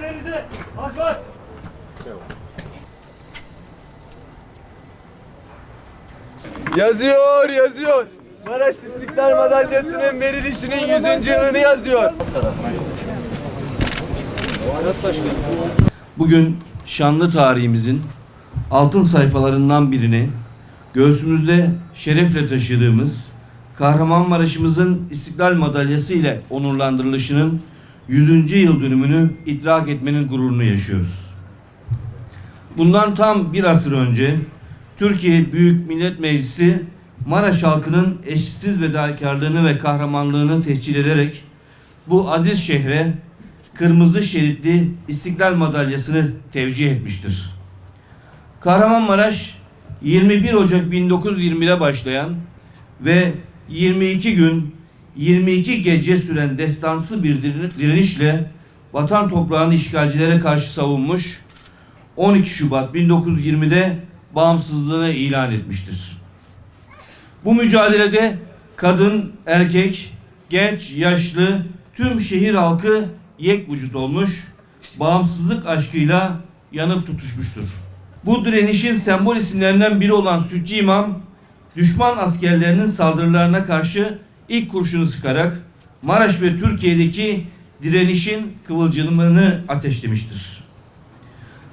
Ellerinizi asfalt. Yazıyor, yazıyor. Maraş İstiklal Madalyası'nın verilişinin 100. yılını yazıyor. Bugün şanlı tarihimizin altın sayfalarından birini göğsümüzde şerefle taşıdığımız Kahramanmaraş'ımızın İstiklal Madalyası ile onurlandırılışının 100. yıl dönümünü idrak etmenin gururunu yaşıyoruz. Bundan tam bir asır önce Türkiye Büyük Millet Meclisi Maraş halkının eşsiz fedakarlığını ve kahramanlığını tescil ederek bu aziz şehre kırmızı şeritli İstiklal Madalyası'nı tevcih etmiştir. Kahramanmaraş 21 Ocak 1920'de başlayan ve 22 gün 22 gece süren destansı bir direni- direnişle vatan toprağını işgalcilere karşı savunmuş 12 Şubat 1920'de bağımsızlığını ilan etmiştir. Bu mücadelede kadın, erkek, genç, yaşlı tüm şehir halkı yek vücut olmuş, bağımsızlık aşkıyla yanıp tutuşmuştur. Bu direnişin sembol isimlerinden biri olan Sütçü İmam, düşman askerlerinin saldırılarına karşı ilk kurşunu sıkarak Maraş ve Türkiye'deki direnişin kıvılcımını ateşlemiştir.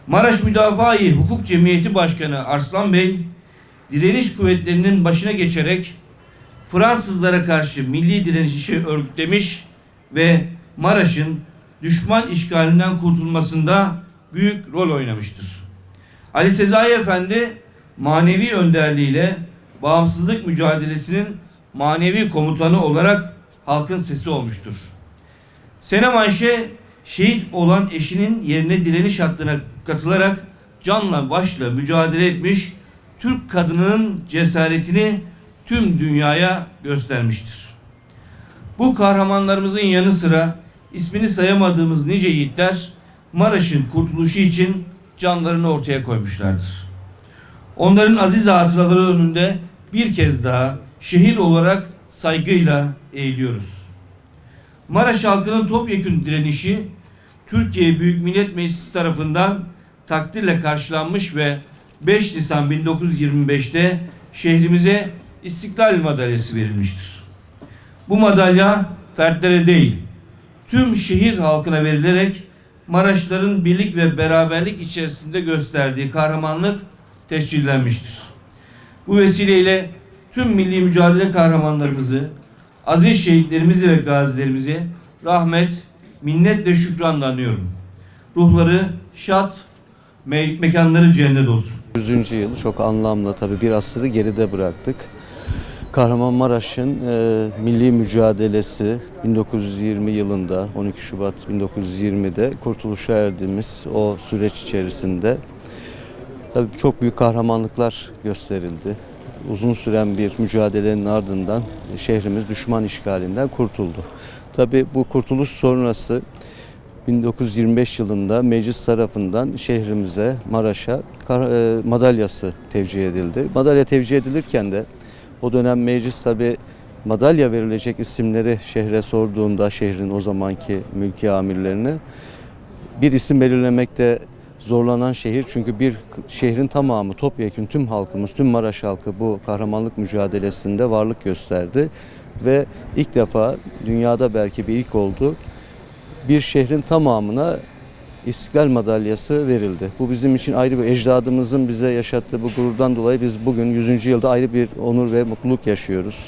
Maraş Müdafaa-i Hukuk Cemiyeti Başkanı Arslan Bey, direniş kuvvetlerinin başına geçerek Fransızlara karşı milli direnişi örgütlemiş ve Maraş'ın düşman işgalinden kurtulmasında büyük rol oynamıştır. Ali Sezai Efendi manevi önderliğiyle bağımsızlık mücadelesinin manevi komutanı olarak halkın sesi olmuştur. Senem Ayşe şehit olan eşinin yerine direniş hattına katılarak canla başla mücadele etmiş Türk kadınının cesaretini tüm dünyaya göstermiştir. Bu kahramanlarımızın yanı sıra ismini sayamadığımız nice yiğitler Maraş'ın kurtuluşu için canlarını ortaya koymuşlardır. Onların aziz hatıraları önünde bir kez daha şehir olarak saygıyla eğiliyoruz. Maraş halkının topyekün direnişi Türkiye Büyük Millet Meclisi tarafından takdirle karşılanmış ve 5 Nisan 1925'te şehrimize İstiklal Madalyası verilmiştir. Bu madalya fertlere değil, tüm şehir halkına verilerek Maraşların birlik ve beraberlik içerisinde gösterdiği kahramanlık tescillenmiştir. Bu vesileyle tüm milli mücadele kahramanlarımızı, aziz şehitlerimizi ve gazilerimizi rahmet, minnet ve şükranla anıyorum. Ruhları şad, me- mekanları cennet olsun. 100. yıl çok anlamlı tabii bir asırı geride bıraktık. Kahramanmaraş'ın e, milli mücadelesi 1920 yılında 12 Şubat 1920'de kurtuluşa erdiğimiz o süreç içerisinde tabii çok büyük kahramanlıklar gösterildi. Uzun süren bir mücadelenin ardından şehrimiz düşman işgalinden kurtuldu. Tabii bu kurtuluş sonrası 1925 yılında meclis tarafından şehrimize, Maraş'a e, madalyası tevcih edildi. Madalya tevcih edilirken de o dönem meclis tabi madalya verilecek isimleri şehre sorduğunda şehrin o zamanki mülki amirlerine bir isim belirlemekte zorlanan şehir çünkü bir şehrin tamamı topyekun tüm halkımız tüm Maraş halkı bu kahramanlık mücadelesinde varlık gösterdi ve ilk defa dünyada belki bir ilk oldu bir şehrin tamamına İstiklal Madalyası verildi. Bu bizim için ayrı bir ecdadımızın bize yaşattığı bu gururdan dolayı biz bugün 100. yılda ayrı bir onur ve mutluluk yaşıyoruz.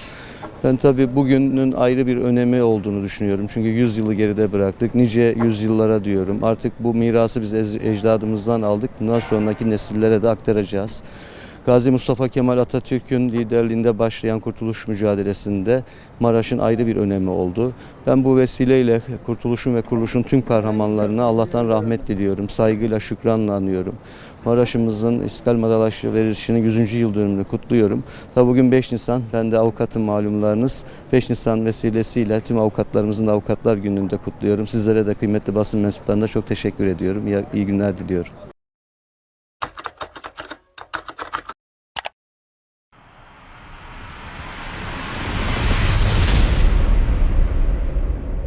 Ben tabii bugünün ayrı bir önemi olduğunu düşünüyorum. Çünkü 100 yılı geride bıraktık. Nice yüzyıllara diyorum. Artık bu mirası biz ecdadımızdan aldık. Bundan sonraki nesillere de aktaracağız. Gazi Mustafa Kemal Atatürk'ün liderliğinde başlayan kurtuluş mücadelesinde Maraş'ın ayrı bir önemi oldu. Ben bu vesileyle kurtuluşun ve kuruluşun tüm kahramanlarına Allah'tan rahmet diliyorum. Saygıyla, şükranla anıyorum. Maraş'ımızın İstiklal Madalyası verilişinin 100. yıl dönümünü kutluyorum. Tabi bugün 5 Nisan, ben de avukatım malumlarınız. 5 Nisan vesilesiyle tüm avukatlarımızın da Avukatlar Günü'nde kutluyorum. Sizlere de kıymetli basın mensuplarına çok teşekkür ediyorum. İyi günler diliyorum.